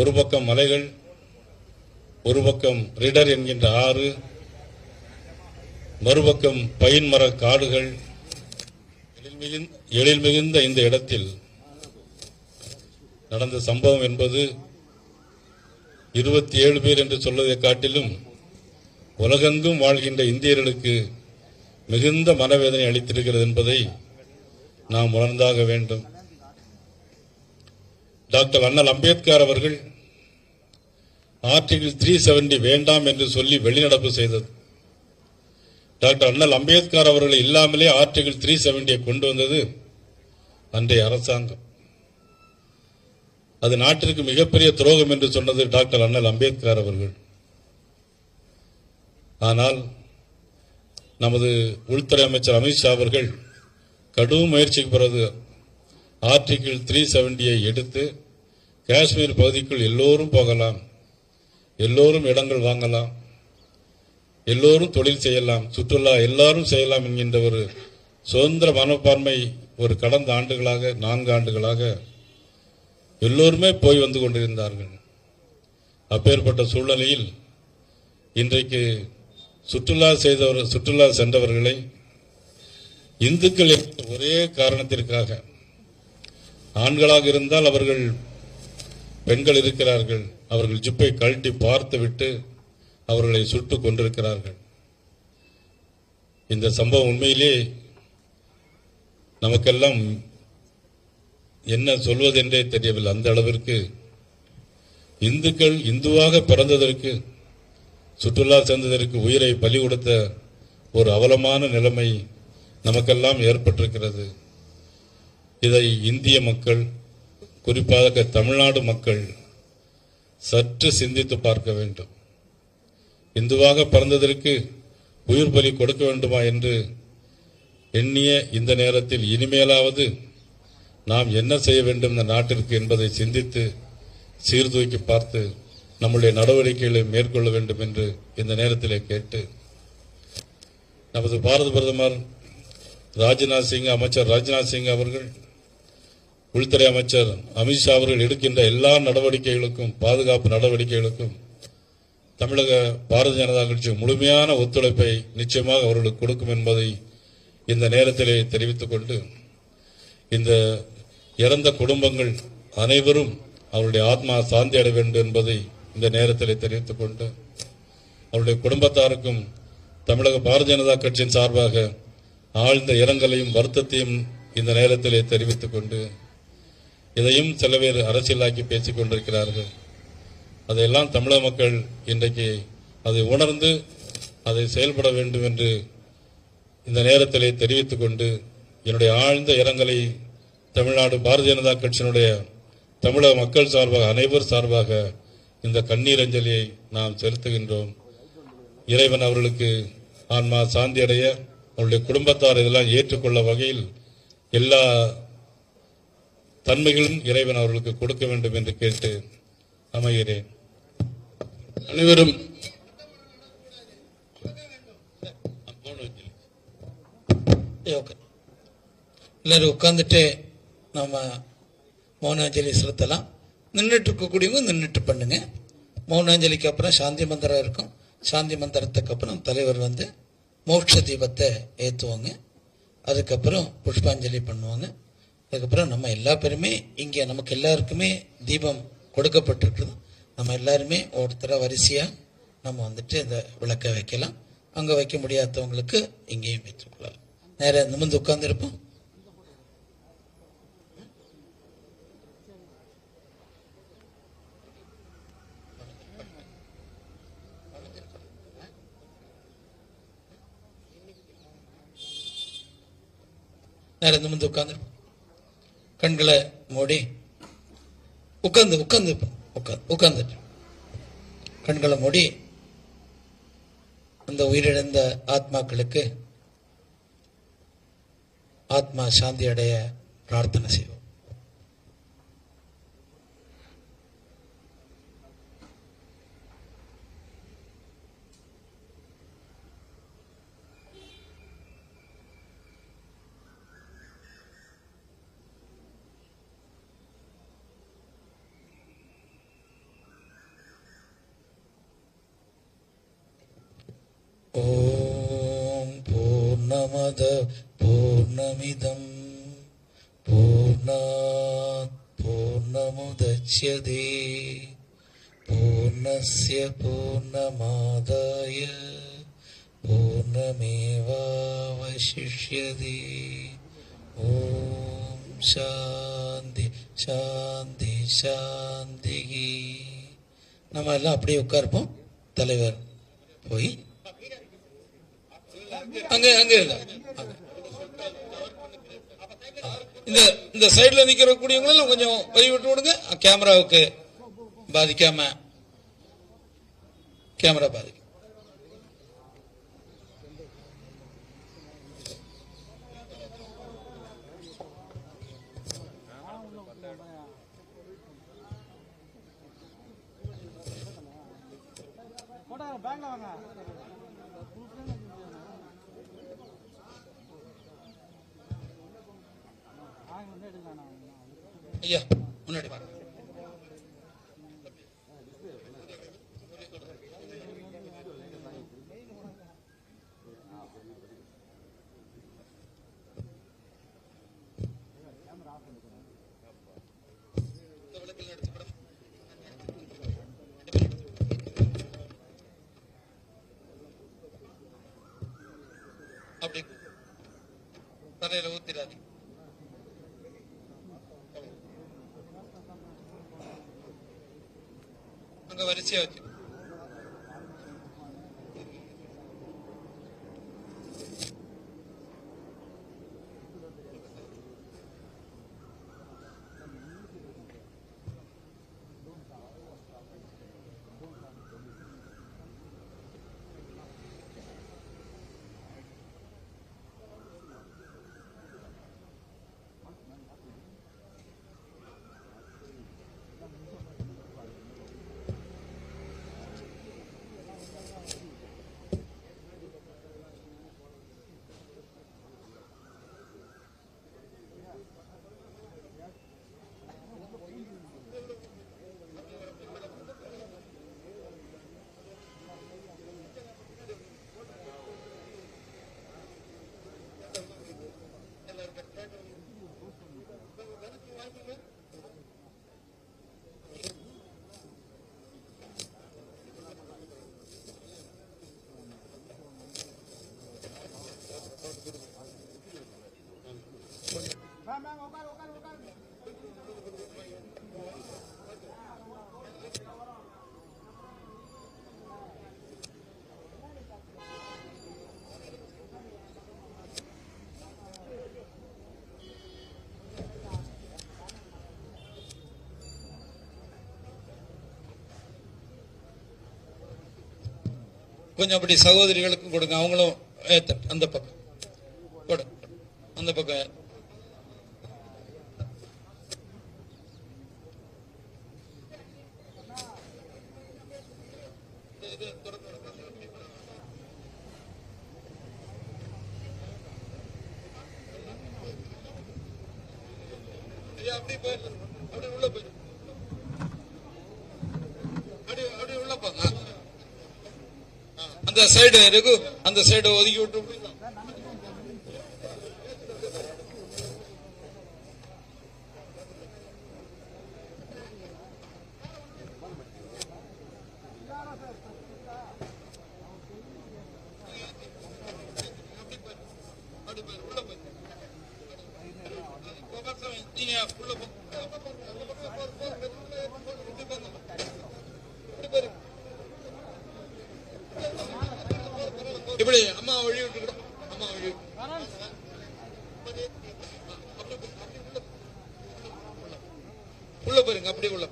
ஒரு பக்கம் மலைகள் ஒரு பக்கம் ரிடர் என்கின்ற ஆறு மறுபக்கம் பைன் மர காடுகள். எழில் எழில் மிகுந்த இந்த இடத்தில் நடந்த சம்பவம் என்பது இருபத்தி ஏழு பேர் என்று சொல்வதை காட்டிலும் உலகெங்கும் வாழ்கின்ற இந்தியர்களுக்கு மிகுந்த மனவேதனை அளித்திருக்கிறது என்பதை நாம் உணர்ந்தாக வேண்டும். டாக்டர் அண்ணல் அம்பேத்கர் அவர்கள் ஆர்டிகிள் த்ரீ செவன்டி வேண்டாம் என்று சொல்லி வெளிநடப்பு செய்தது. டாக்டர் அண்ணல் அம்பேத்கர் அவர்கள் இல்லாமலே ஆர்டிகிள் த்ரீ செவன்டியை கொண்டு வந்தது அன்றைய அரசாங்கம். அது நாட்டிற்கு மிகப்பெரிய துரோகம் என்று சொன்னது டாக்டர் அண்ணல் அம்பேத்கர் அவர்கள். ஆனால் நமது உள்துறை அமைச்சர் அமித்ஷா அவர்கள் கடும் முயற்சிக்கு பிறகு ஆர்டிகிள் த்ரீ செவன்டியை எடுத்து காஷ்மீர் பகுதிக்குள் எல்லோரும் போகலாம். எல்லோரும் இடங்கள் வாங்கலாம். எல்லோரும் தொழில் செய்யலாம். சுற்றுலா எல்லாரும் செய்யலாம் என்கின்ற ஒரு சுதந்திர மனப்பான்மை ஒரு கடந்த ஆண்டுகளாக நான்கு ஆண்டுகளாக எல்லோருமே போய் வந்து கொண்டிருந்தார்கள். அப்பேற்பட்ட சூழ்நிலையில் இன்றைக்கு சுற்றுலா செய்தவர் சுற்றுலா சென்றவர்களை இந்துக்கள் ஒரே காரணத்திற்காக ஆண்களாக இருந்தால் அவர்கள் பெண்கள் இருக்கிறார்கள். அவர்கள் ஜிப்பை கழட்டி பார்த்துவிட்டு அவர்களை சுட்டுக் கொண்டிருக்கிறார்கள். இந்த சம்பவம் உண்மையிலே நமக்கெல்லாம் என்ன சொல்வதென்றே தெரியவில்லை. அந்த அளவிற்கு இந்துக்கள் இந்துவாக பிறந்ததற்கு சுற்றுலா சென்றதற்கு உயிரை பலி கொடுத்த ஒரு அவலமான நிலைமை நமக்கெல்லாம் ஏற்பட்டிருக்கிறது. இதை இந்திய மக்கள் குறிப்பாக தமிழ்நாடு மக்கள் சற்று சிந்தித்து பார்க்க வேண்டும். இந்துவாக பிறந்ததற்கு உயிர் பலி கொடுக்க வேண்டுமா என்று எண்ணிய இந்த நேரத்தில் இனிமேலாவது நாம் என்ன செய்ய வேண்டும் இந்த நாட்டிற்கு என்பதை சிந்தித்து சீர்தூக்கி பார்த்து நம்முடைய நடவடிக்கைகளை மேற்கொள்ள வேண்டும் என்று இந்த நேரத்திலே கேட்டு நமது பாரத பிரதமர் ராஜ்நாத் சிங் அமைச்சர் ராஜ்நாத் சிங் அவர்கள் உள்துறை அமைச்சர் அமித்ஷா அவர்கள் எடுக்கின்ற எல்லா நடவடிக்கைகளுக்கும் பாதுகாப்பு நடவடிக்கைகளுக்கும் தமிழக பாரதிய ஜனதா கட்சி முழுமையான ஒத்துழைப்பை நிச்சயமாக அவர்களுக்கு கொடுக்கும் என்பதை இந்த நேரத்திலே தெரிவித்துக் கொண்டு இந்த இறந்த குடும்பங்கள் அனைவரும் அவருடைய ஆத்மா சாந்தி அடைய வேண்டும் என்பதை இந்த நேரத்திலே தெரிவித்துக் கொண்டு அவருடைய குடும்பத்தாருக்கும் தமிழக பாரதிய ஜனதா கட்சியின் சார்பாக ஆழ்ந்த இரங்கலையும் வருத்தத்தையும் இந்த நேரத்திலே தெரிவித்துக் கொண்டு இதையும் சில பேர் அரசியலாக்கி பேசிக் கொண்டிருக்கிறார்கள். அதையெல்லாம் தமிழக மக்கள் இன்றைக்கு அதை உணர்ந்து அதை செயல்பட வேண்டும் என்று இந்த நேரத்திலே தெரிவித்துக் கொண்டு என்னுடைய ஆழ்ந்த இரங்கலை தமிழ்நாடு பாரதிய ஜனதா கட்சியினுடைய தமிழக மக்கள் சார்பாக அனைவர் சார்பாக இந்த கண்ணீர் அஞ்சலியை நாம் செலுத்துகின்றோம். இறைவன் அவர்களுக்கு ஆன்மா சாந்தியடைய அவருடைய குடும்பத்தார் இதெல்லாம் ஏற்றுக்கொள்ள வகையில் எல்லா தன்மைகளும் இறைவன் அவர்களுக்கு கொடுக்க வேண்டும் என்று கேட்டு அமைகிறேன் அனைவரும் ஓகே எல்லாரும் உட்காந்துட்டு நம்ம மௌனாஞ்சலி செலுத்தலாம். நின்றுட்டு இருக்கக்கூடியவங்க நின்றுட்டு பண்ணுங்க. மௌனாஞ்சலிக்கு அப்புறம் சாந்தி மந்திரம் இருக்கும். சாந்தி மந்திரத்துக்கு அப்புறம் தலைவர் வந்து மோட்ச தீபத்தை ஏற்றுவாங்க அதுக்கப்புறம் புஷ்பாஞ்சலி பண்ணுவாங்க. அதுக்கப்புறம் நம்ம எல்லா பேருமே இங்கே நமக்கு எல்லாருக்குமே தீபம் கொடுக்கப்பட்டிருக்குது. நம்ம எல்லாருமே ஒருத்தர வரிசையாக நம்ம வந்துட்டு இந்த விளக்கை வைக்கலாம். அங்கே வைக்க முடியாதவங்களுக்கு இங்கேயும் வைத்துக்கொள்ளலாம் நேராக நிமிர்ந்து உட்கார்ந்துருப்போம். நேரம் நிமிர்ந்து உட்காந்துருப்போம் கண்களை மூடி உட்கார்ந்து உட்கார்ந்து உட்காந்து உட்கார்ந்துட்டு. கண்களை மூடி அந்த உயிரிழந்த ஆத்மாக்களுக்கு ஆத்மா சாந்தி அடைய பிரார்த்தனை செய்வோம். पूर्णमद पूर्णमिदम् पूर्णात् पूर्णमुदच्यते पूर्णस्य पूर्णमादाय पूर्णमेवावशिष्यते ॐ சாந்தி சாந்தி சாந்திகி நம்ம எல்லாம் அப்படியே உட்கார்ப்போம் தலைவர் போய் அங்க அங்க. இந்த இந்த சைடுல நிக்கிற கூடியவங்களும் கொஞ்சம் வழி விட்டு விடுங்க. கேமராவுக்கு பாதிக்காம கேமரா பாதிக்கும் பேங்க்ல வாங்க வாங்க வந்து எடுக்கலாம் ஐயா முன்னாடி பாருங்க. அப்படி தலையில ஊத்திடாதீங்க. agora esse ano. உட்காரு உட்காரு உட்காரு கொஞ்சம் அப்படி சகோதரிகளுக்கும் கொடுங்க. அவங்களும் ஏத்த அந்த பக்கம். கொடு அந்த பக்கம். அப்படி அப்படியே அப்படி உள்ள போயிரு. அப்படியே உள்ள போங்க. அந்த சைடு ரகு அந்த சைடு ஒதுக்கி விட்டு இப்படி அம்மா வழி விட்டு விட்டுக்கிடும் அம்மா வழி விட்டு. உள்ள போயிருங்க அப்படியே உள்ள